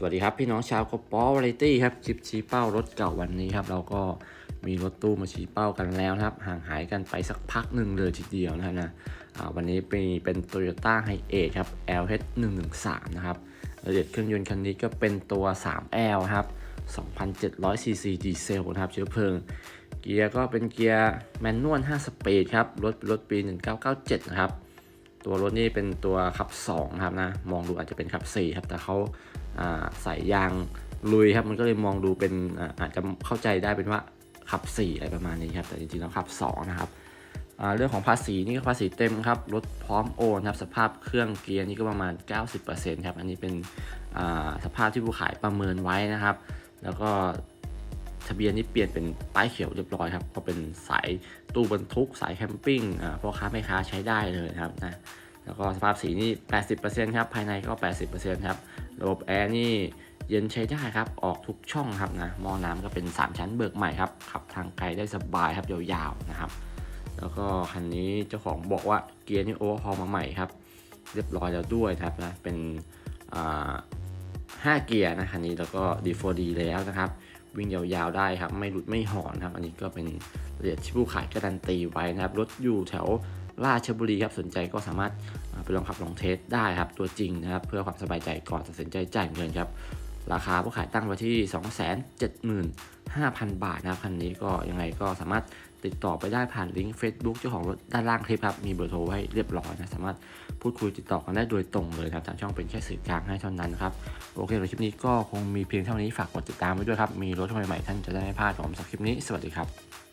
สวัสดีครับ พี่น้องชาวกปอวาไรตี้ครับ คลิปชี้เป้ารถเก่าวันนี้ครับ เราก็มีรถตู้มาชี้เป้ากันแล้วนะครับ ห่างหายกันไปสักพักหนึ่งเลยทีเดียวนะนะวันนี้เป็นเป็น Toyota h i 8ครับ LH 1 1 3นะครับรายละเอียดเครื่องยนต์คันนี้ก็เป็นตัว 3L ครับ 2,700 cc ดีเซลนะครับ เชื้อเพลิง เกียร์ก็เป็นเกียร์แมนนวล 5 สปีดครับ รถเป็นรถปี 1997 นะครับ ตัวรถนี่เป็นตัวขับ2นะครับนะ มองดูอาจจะเป็นขับ 4 ครับ แต่เขา อ่าใส่ยางลุยครับ มันก็เลยมองดูเป็นอาจจะเข้าใจได้เป็นว่าขับ 4 อะไรประมาณนี้ครับ แต่จริงๆแล้วขับ 2 นะครับเรื่องของภาษีนี่ก็ภาษีเต็มครับ รถพร้อมโอนครับ สภาพเครื่องเกียร์นี่ก็ประมาณ 90%ครับ อันนี้เป็นสภาพที่ผู้ขายประเมินไว้นะครับ แล้วก็ทะเบียนนี่เปลี่ยนเป็นป้ายเขียวเรียบร้อยครับพราะเป็นสายตู้บรรทุกสายแคมปิ้งพ่อค้าแม่ค้าใช้ได้เลยครับนะ แล้วก็สภาพสีนี่ 80%ครับ ภายในก็ 80%ครับ ระบบแอร์นี่เย็นใช้ได้ครับ ออกทุกช่องครับนะหม้อน้ำก็เป็น 3 ชั้นเบิกใหม่ครับ ขับทางไกลได้สบายครับยาวๆนะครับ แล้วก็คันนี้เจ้าของบอกว่าเกียร์นี่โอเวอร์ฮอลมาใหม่ครับ เรียบร้อยแล้วด้วยครับนะ เป็นอ่าเกียร์นะคันนี้แล้วก็ D4D แล้วนะครับ วิ่งยาวๆได้ครับ ไม่หลุดไม่หอนครับ อันนี้ก็เป็นรายละเอียดที่ผู้ขายการันตีไว้นะครับ รถอยู่แถว ราชบุรีครับสนใจก็สามารถไปลองขับลองเทสได้ครับตัวจริงนะครับ เพื่อความสบายใจก่อนตัดสินใจจ่ายเงินครับราคาผู้ขายตั้งไว้ที่ 275,000 บาทนะครับคันนี้ก็ยังไงก็สามารถติดต่อไปได้ผ่านลิงก์ Facebook เจ้าของรถด้านล่างคลิปครับ มีเบอร์โทรไว้เรียบร้อยนะ สามารถพูดคุยติดต่อกันได้โดยตรงเลยครับทางช่องเป็นแค่สื่อกลางให้เท่านั้นครับ โอเคสำหรับคลิปนี้ก็คงมีเพียงเท่านี้ฝากกดติดตามไว้ด้วยครับ มีรถใหม่ๆท่านจะได้ไม่พลาดผมสำหรับคลิปนี้ สวัสดีครับ